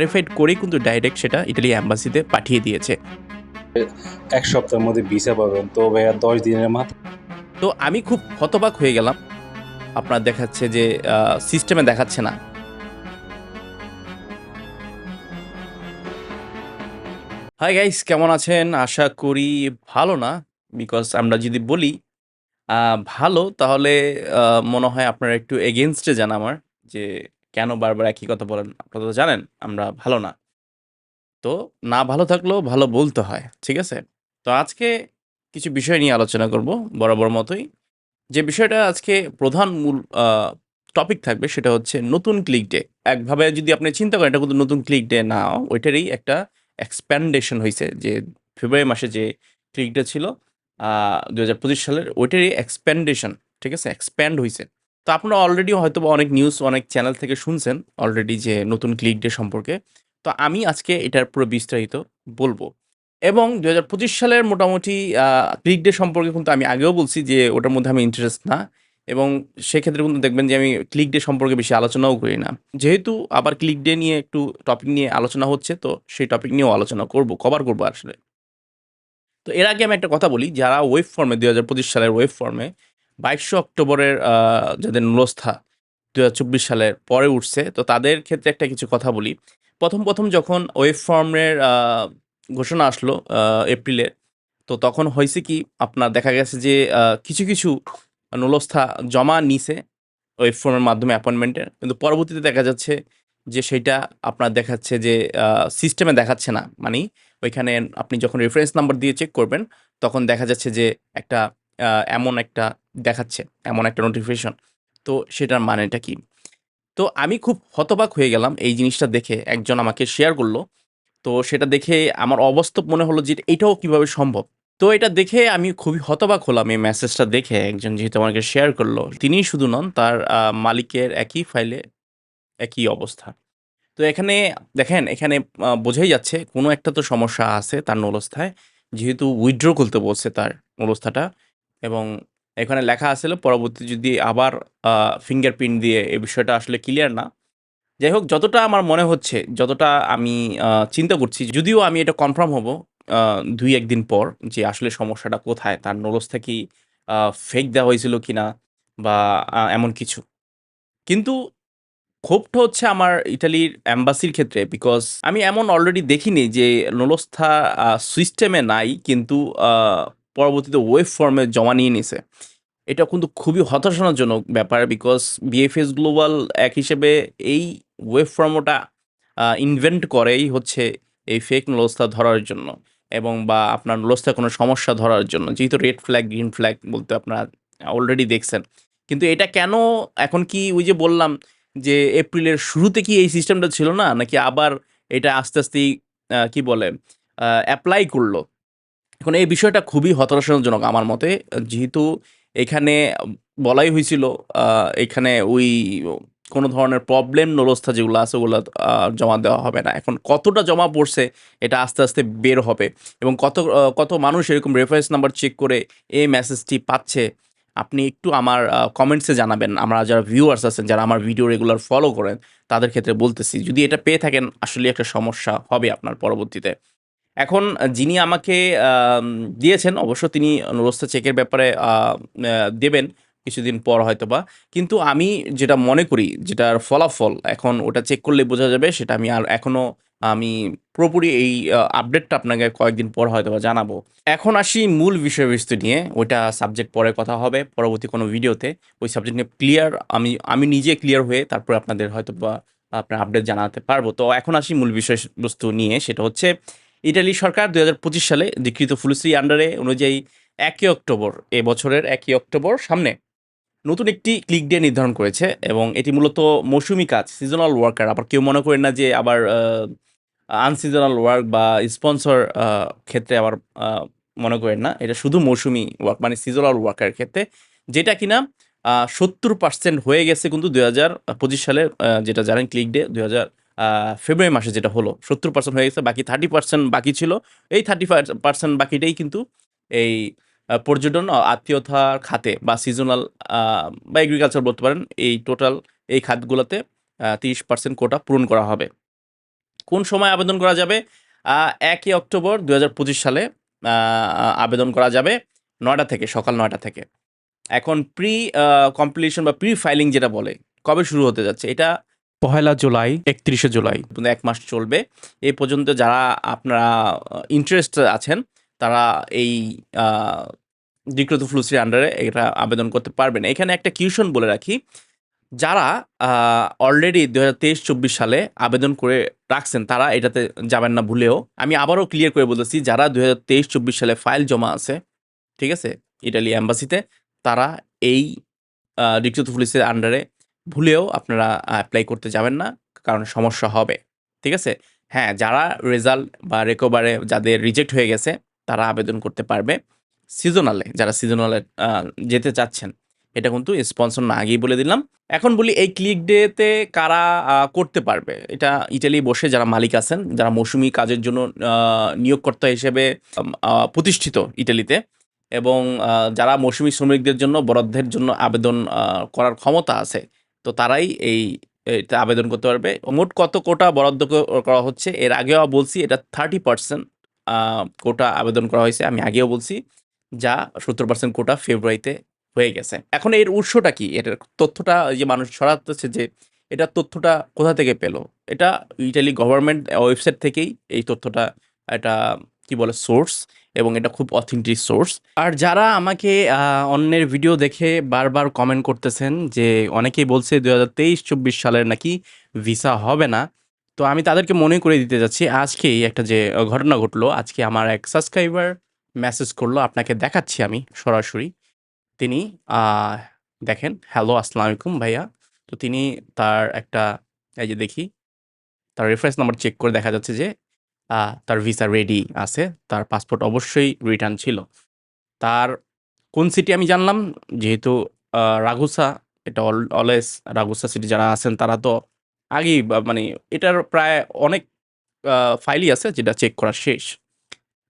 Verified করেই কিন্তু direct সেটা ইটালি অ্যাম্বাসিতে পাঠিয়ে দিয়েছে। এক সপ্তাহের মধ্যে ভিসা পাবেন। তো ভাইয়া দশ দিনের মাথায় তো আমি খুব হতবাক হয়ে গেলাম। আপনার দেখাচ্ছে যে সিস্টেমে দেখাচ্ছে না। হাই গাইস কেমন আছেন? আশা করি ভালো না বিকজ আমরা যদি বলি ভালো তাহলে মনে হয় আপনারা একটু এগেনস্টে যান আমার যে কেন বারবার একই কথা বলেন? আপনারা তো জানেন, আমরা ভালো না। তো না ভালো থাকলেও ভালো বলতে হয়, ঠিক আছে? তো আজকে কিছু বিষয় নিয়ে আলোচনা করব বরাবর মতোই। যে বিষয়টা আজকে প্রধান মূল টপিক থাকবে সেটা হচ্ছে নতুন ক্লিক ডে একভাবে যদি আপনি চিন্তা করেন, এটা কিন্তু নতুন ক্লিক ডে না ওইটারই একটা এক্সপ্যান্ডেশন হয়েছে যে ফেব্রুয়ারি মাসে যে ক্লিক ডে ছিল দু হাজার পঁচিশ সালের, ওইটারই এক্সপ্যান্ডেশন ঠিক আছে? এক্সপ্যান্ড হয়েছে তো আপনারা অলরেডি হয়তো অনেক নিউজ অনেক চ্যানেল থেকে শুনছেন অলরেডি যে নতুন ক্লিক ডে সম্পর্কে। তো আমি আজকে এটার পুরো বিস্তারিত বলব। এবং দু হাজার পঁচিশ সালের মোটামুটি ক্লিক ডে সম্পর্কে কিন্তু আমি আগেও বলছি যে ওটার মধ্যে আমি ইন্টারেস্ট না। এবং সেক্ষেত্রে কিন্তু দেখবেন যে আমি ক্লিক ডে সম্পর্কে বেশি আলোচনাও করি না। যেহেতু আবার ক্লিক ডে নিয়ে একটু টপিক নিয়ে আলোচনা হচ্ছে, তো সেই টপিক নিয়েও আলোচনা করব কভার করব আসলে। তো এর আগে আমি একটা কথা বলি, যারা ওয়েব ফর্মে দু হাজার পঁচিশ সালের ওয়েব ফর্মে বাইশশো অক্টোবরের যাদের নুলস্থা দু সালের পরে উঠছে, তো তাদের ক্ষেত্রে একটা কিছু কথা বলি। প্রথম প্রথম যখন ওয়েব ফর্মের ঘোষণা আসলো এপ্রিলে, তো তখন হয়েছে কি, আপনার দেখা গেছে যে কিছু কিছু নুলস্থা জমা নিছে ওয়েব ফর্মের মাধ্যমে অ্যাপয়েন্টমেন্টের, কিন্তু পরবর্তীতে দেখা যাচ্ছে যে সেটা আপনার দেখাচ্ছে যে সিস্টেমে দেখাচ্ছে না। মানে ওইখানে আপনি যখন রেফারেন্স নাম্বার দিয়ে চেক করবেন, তখন দেখা যাচ্ছে যে একটা এমন একটা দেখাচ্ছে, এমন একটা নোটিফিকেশন তো সেটার মানেটা কি? তো আমি খুব হতবাক হয়ে গেলাম এই জিনিসটা দেখে, একজন আমাকে শেয়ার করল। তো সেটা দেখে আমার অবাস্তব মনে হলো যে এটাও কীভাবে সম্ভব? তো এটা দেখে আমি খুবই হতবাক হলাম এই মেসেজটা দেখে, একজন যেহেতু আমাকে শেয়ার করল, তিনিই শুধু নন, তার মালিকের একই ফাইলে একই অবস্থা। তো এখানে দেখেন, এখানে বোঝাই যাচ্ছে কোনো একটা তো সমস্যা আছে তার নলস্থায়, যেহেতু উইথড্র করতে বলছে তার নলস্থাটা। এবং এখানে লেখা আছিল পরবর্তী যদি আবার ফিঙ্গারপ্রিন্ট দিয়ে এই বিষয়টা আসলে ক্লিয়ার না। যাই হোক, যতটা আমার মনে হচ্ছে, যতটা আমি চিন্তা করছি, যদিও আমি এটা কনফার্ম হব দুই একদিন পর যে আসলে সমস্যাটা কোথায়, তার নলস্থা কি ফেক দেওয়া হয়েছিল কি না বা এমন কিছু। কিন্তু ক্ষোভটা হচ্ছে আমার ইটালির অ্যাম্বাসির ক্ষেত্রে বিকজ আমি এমন অলরেডি দেখিনি যে নলস্থা সিস্টেমে নাই, কিন্তু পরবর্তীতে ওয়েব ফর্মে জমা নিয়ে নিছে। এটা কিন্তু খুবই হতাশাজনক ব্যাপার বিকজ বিএফএস গ্লোবাল এক হিসেবে এই ওয়েব ফর্মটা ইনভেন্ট করেই হচ্ছে এই ফেক নলস্থা ধরার জন্য এবং বা আপনার নলস্থায় কোনো সমস্যা ধরার জন্য। যেহেতু রেড ফ্ল্যাগ গ্রিন ফ্ল্যাগ বলতে আপনারা অলরেডি দেখছেন। কিন্তু এটা কেন এখন কি ওই যে বললাম যে এপ্রিলের শুরুতে কি এই সিস্টেমটা ছিল না? নাকি আবার এটা আস্তে আস্তেই আহ, কি বলে অ্যাপ্লাই করল? এখন এই বিষয়টা খুবই হতাশাজনক আমার মতে। যেহেতু এখানে বলাই হয়েছিল এখানে ওই কোনো ধরনের প্রবলেম নলস্থা যেগুলো আছে ওগুলো জমা দেওয়া হবে না। এখন কতটা জমা পড়ছে এটা আস্তে আস্তে বের হবে এবং কত কত মানুষ এরকম রেফারেন্স নাম্বার চেক করে এই মেসেজটি পাচ্ছে, আপনি একটু আমার কমেন্টসে জানাবেন। আমরা যারা ভিউয়ার্স আছেন, যারা আমার ভিডিও রেগুলার ফলো করেন, তাদের ক্ষেত্রে বলতেছি, যদি এটা পেয়ে থাকেন আসলে একটা সমস্যা হবে আপনার পরবর্তীতে। এখন যিনি আমাকে দিয়েছেন, অবশ্য তিনি নুরস্তা চেকের ব্যাপারে দেবেন কিছুদিন পর হয়তো বা কিন্তু আমি যেটা মনে করি, যেটার ফলাফল এখন ওটা চেক করলে বোঝা যাবে, সেটা আমি আর এখনও আমি পুরোপুরি এই আপডেটটা আপনাকে কয়েকদিন পর হয়তো বা জানাব। এখন আসি মূল বিষয়বস্তু নিয়ে, ওইটা সাবজেক্ট পরে কথা হবে, পরবর্তী কোনো ভিডিওতে। ওই সাবজেক্ট নিয়ে ক্লিয়ার আমি আমি নিজে ক্লিয়ার হয়ে তারপর আপনাদের হয়তো বা আপনার আপডেট জানাতে পারব। তো এখন আসি মূল বিষয়বস্তু নিয়ে, সেটা হচ্ছে ইটালি সরকার দু হাজার পঁচিশ সালে স্বীকৃত ফুলশ্রী আন্ডারে অনুযায়ী একই অক্টোবর, এ বছরের একই অক্টোবর সামনে নতুন একটি ক্লিক ডে নির্ধারণ করেছে এবং এটি মূলত মৌসুমি কাজ সিজনাল ওয়ার্কার আবার কেউ মনে করেন না যে আবার আনসিজনাল ওয়ার্ক বা স্পন্সর ক্ষেত্রে আবার মনে করেন না। এটা শুধু মৌসুমি ওয়ার্ক মানে সিজনাল ওয়ার্কার ক্ষেত্রে। যেটা কিনা সত্তর পার্সেন্ট হয়ে গেছে কিন্তু দুই হাজার পঁচিশ সালে যেটা জানেন ক্লিক ডে দু হাজার ফেব্রুয়ারি মাসে যেটা হলো, সত্তর পার্সেন্ট হয়ে গেছে, বাকি থার্টি পার্সেন্ট বাকি ছিল। এই থার্টি পার্সেন্ট বাকিটাই কিন্তু এই পর্যটন আত্মীয়তার খাতে বা সিজনাল বা এগ্রিকালচার বলতে পারেন, এই টোটাল এই খাতগুলোতে তিরিশ পার্সেন্ট কোটা পূরণ করা হবে। কোন সময় আবেদন করা যাবে? একই অক্টোবর দু হাজার পঁচিশ সালে আবেদন করা যাবে নয়টা থেকে, সকাল নয়টা থেকে। এখন প্রি কমপ্লিশন বা প্রি ফাইলিং যেটা বলে, কবে শুরু হতে যাচ্ছে? এটা পহেলা জুলাই, একত্রিশে জুলাই। এক মাস চলবে। এই পর্যন্ত যারা আপনারা ইন্টারেস্ট আছেন, তারা এই ডিক্রত ফ্লুসির আন্ডারে এটা আবেদন করতে পারবেন। এখানে একটা কিউশন বলে রাখি, যারা অলরেডি দু হাজার তেইশ চব্বিশ সালে আবেদন করে রাখছেন, তারা এটাতে যাবেন না ভুলেও। আমি আবারও ক্লিয়ার করে বলতেছি, যারা দু হাজার তেইশ চব্বিশ সালে ফাইল জমা আছে, ঠিক আছে? ইটালি অ্যাম্বাসিতে তারা এই ডিক্রত পুলিশের আন্ডারে ভুলেও আপনারা অ্যাপ্লাই করতে যাবেন না, কারণ সমস্যা হবে, ঠিক আছে? হ্যাঁ যারা রেজাল্ট বা রেকোভারে যাদের রিজেক্ট হয়ে গেছে, তারা আবেদন করতে পারবে। সিজনালে যারা সিজনালে যেতে চাচ্ছেন, এটা কিন্তু স্পন্সর না আগেই বলে দিলাম। এখন বলি, এই ক্লিক ডেতে কারা করতে পারবে? এটা ইটালি বসে যারা মালিক আছেন, যারা মৌসুমি কাজের জন্য নিয়োগকর্তা হিসেবে প্রতিষ্ঠিত ইটালিতে এবং যারা মৌসুমি শ্রমিকদের জন্য, বরাদ্দের জন্য আবেদন করার ক্ষমতা আছে তো তারাই এই এটা আবেদন করতে পারবে। মোট কত কোটা বরাদ্দ করা হচ্ছে? এর আগেও বলছি, এটা থার্টি পার্সেন্ট কোটা আবেদন করা হয়েছে। আমি আগেও বলছি, যা সত্তর পার্সেন্ট কোটা ফেব্রুয়ারিতে হয়ে গেছে। এখন এর উৎসটা কি? এটার তথ্যটা যে মানুষ ছড়াতেছে যে, এটা তথ্যটা কোথা থেকে পেল? এটা ইটালি গভর্নমেন্ট ওয়েবসাইট থেকেই এই তথ্যটা, এটা কি বলে সোর্স এবং এটা খুব অথেন্টিক সোর্স আর যারা আমাকে অন্যের ভিডিও দেখে বারবার কমেন্ট করতেছেন যে অনেকেই বলছে দু হাজার তেইশ চব্বিশ সালের নাকি ভিসা হবে না, তো আমি তাদেরকে মনে করে দিতে যাচ্ছি, আজকেই একটা যে ঘটনা ঘটলো, আজকে আমার এক সাবস্ক্রাইবার মেসেজ করল, আপনাকে দেখাচ্ছি আমি সরাসরি। তিনি দেখেন হ্যালো আসসালামু আলাইকুম ভাইয়া। তো তিনি তার একটা, এই যে দেখি, তার রেফারেন্স নাম্বার চেক করে দেখা যাচ্ছে যে তার ভিসা রেডি আছে, তার পাসপোর্ট অবশ্যই রিটার্ন ছিল। তার কোন সিটি আমি জানলাম? যেহেতু রাগুসা, এটা অলওয়েজ রাগুসা সিটি যারা আছেন তারা তো আগেই মানে এটার প্রায় অনেক ফাইলই আছে যেটা চেক করা শেষ।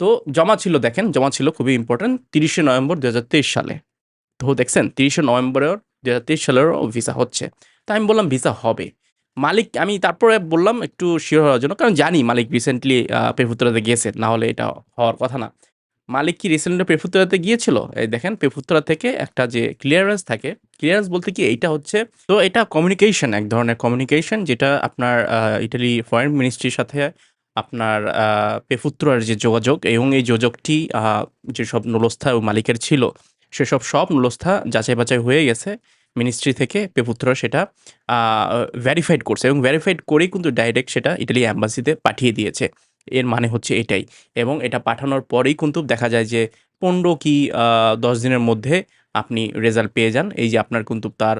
তো জমা ছিল, দেখেন, জমা ছিল খুবই ইম্পর্টেন্ট তিরিশে নভেম্বর দু হাজার তেইশ সালে। তো দেখছেন, তিরিশে নভেম্বরের দু হাজার তেইশ সালেরও ভিসা হচ্ছে। তাই আমি বললাম ভিসা হবে? মালিক আমি তারপরে বললাম একটু শিওর হওয়ার জন্য কারণ জানি মালিক রিসেন্টলি পেফুত্তরাতে গিয়েছে না হলে এটা হওয়ার কথা না। মালিক কি রিসেন্টলি পেফুত্তরাতে গিয়েছিল? এই দেখেন পেফুত্তরা থেকে একটা যে ক্লিয়ারেন্স থাকে ক্লিয়ারেন্স বলতে কি এইটা হচ্ছে তো এটা কমিউনিকেশন এক ধরনের কমিউনিকেশন যেটা আপনার ইটালি ফরেন মিনিস্ট্রির সাথে আপনার আহ, পেফুত্তরার যে যোগাযোগ এবং এই যোগাযোগটি যেসব নলস্থা ও মালিকের ছিল সেসব সব নলস্থা যাচাই বাছাই হয়ে গেছে। মিনিস্ট্রি থেকে পেপুত্রা সেটা ভ্যারিফাইড করছে এবং ভ্যারিফাইড করেই কিন্তু ডাইরেক্ট সেটা ইটালি অ্যাম্বাসিতে পাঠিয়ে দিয়েছে। এর মানে হচ্ছে এটাই। এবং এটা পাঠানোর পরেই কিন্তু দেখা যায় যে পনেরো কি দশ দিনের মধ্যে আপনি রেজাল্ট পেয়ে যান। এই যে আপনার কিন্তু তার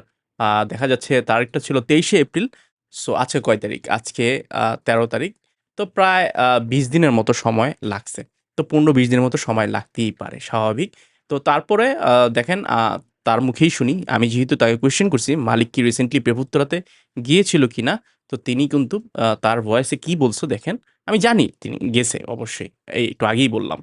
দেখা যাচ্ছে তারিখটা ছিল তেইশে এপ্রিল, সো আছে কয় তারিখ? আজকে তেরো তারিখ। তো প্রায় বিশ দিনের মতো সময় লাগছে। তো পনেরো, বিশ দিনের মতো সময় লাগতেই পারে, স্বাভাবিক। তো তারপরে দেখেন তার মুখেই শুনি। আমি যেহেতু তাকে কোয়েশ্চেন করছি, মালিক কি রিসেন্টলি পেপুত্তরাতে গিয়েছিল কিনা তো তিনি কিন্তু তার ভয়েসে কি বলছো দেখেন, আমি জানি তিনি গেছে অবশ্যই, এই একটু আগেই বললাম।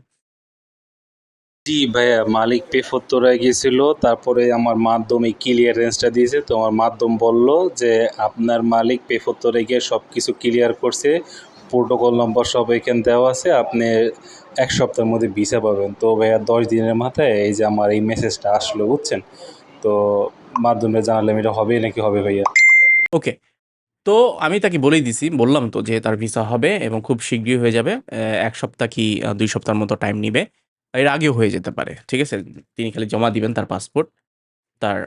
জি, ভাইয়া, মালিক পেফত্তরায় গিয়েছিল, তারপরে আমার মাধ্যমে ক্লিয়ারেন্সটা দিয়েছে, তো আমার মাধ্যম বলল যে আপনার মালিক পেফত্তরে গিয়ে সব কিছু ক্লিয়ার করছে প্রোটোকল নম্বর সব এখানে দেওয়া আছে, আপনি এক সপ্তাহের মধ্যে ভিসা পাবেন। তো ভাইয়া দশ দিনের মাথায় এই যে আমার এই মেসেজটা আসলো, বুঝছেন? তো মাধ্যমে জানালাম এটা হবে নাকি হবে ভাইয়া। ওকে তো আমি তাকে বলেই দিছি, বললাম তো যে তার ভিসা হবে এবং খুব শীঘ্রই হয়ে যাবে। এক সপ্তাহ কি দুই সপ্তাহের মতো টাইম নিবে। এর আগেও হয়ে যেতে পারে, ঠিক আছে? তিনি খালি জমা দিবেন তার পাসপোর্ট তার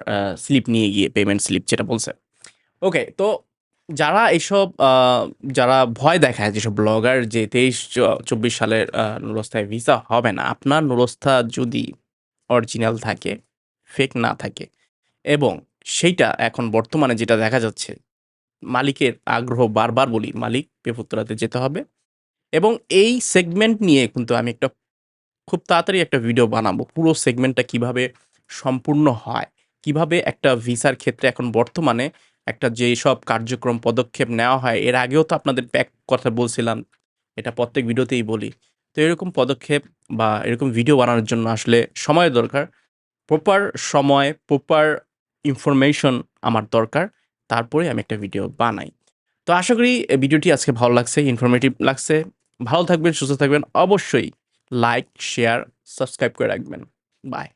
স্লিপ নিয়ে গিয়ে পেমেন্ট স্লিপ যেটা বলছে। ওকে তো যারা এইসব যারা ভয় দেখায় যেসব ব্লগার যে তেইশ চব্বিশ সালের নুরস্থায় ভিসা হবে না, আপনার নুরস্থা যদি অরিজিনাল থাকে ফেক না থাকে, এবং সেইটা এখন বর্তমানে যেটা দেখা যাচ্ছে, মালিকের আগ্রহ বারবার বলি, মালিক পেপুত্তরাতে যেতে হবে, এবং এই সেগমেন্ট নিয়ে কিন্তু আমি একটা খুব তাড়াতাড়ি একটা ভিডিও বানাবো, পুরো সেগমেন্টটা কীভাবে সম্পূর্ণ হয়, কীভাবে একটা ভিসার ক্ষেত্রে এখন বর্তমানে একটা যে সব কার্যক্রম, পদক্ষেপ নেওয়া হয়, এর আগেও তো আপনাদের প্যাক কথা বলছিলাম, এটা প্রত্যেক ভিডিওতেই বলি। তো এরকম পদক্ষেপ বা এরকম ভিডিও বানানোর জন্য আসলে সময় দরকার প্রপার সময় প্রপার ইনফরমেশন আমার দরকার, তারপরে আমি একটা ভিডিও বানাই। তো আশা করি ভিডিওটি আজকে ভালো লাগছে ইনফরমেটিভ লাগছে, ভালো থাকবেন, সুস্থ থাকবেন, অবশ্যই লাইক শেয়ার সাবস্ক্রাইব করে রাখবেন। বাই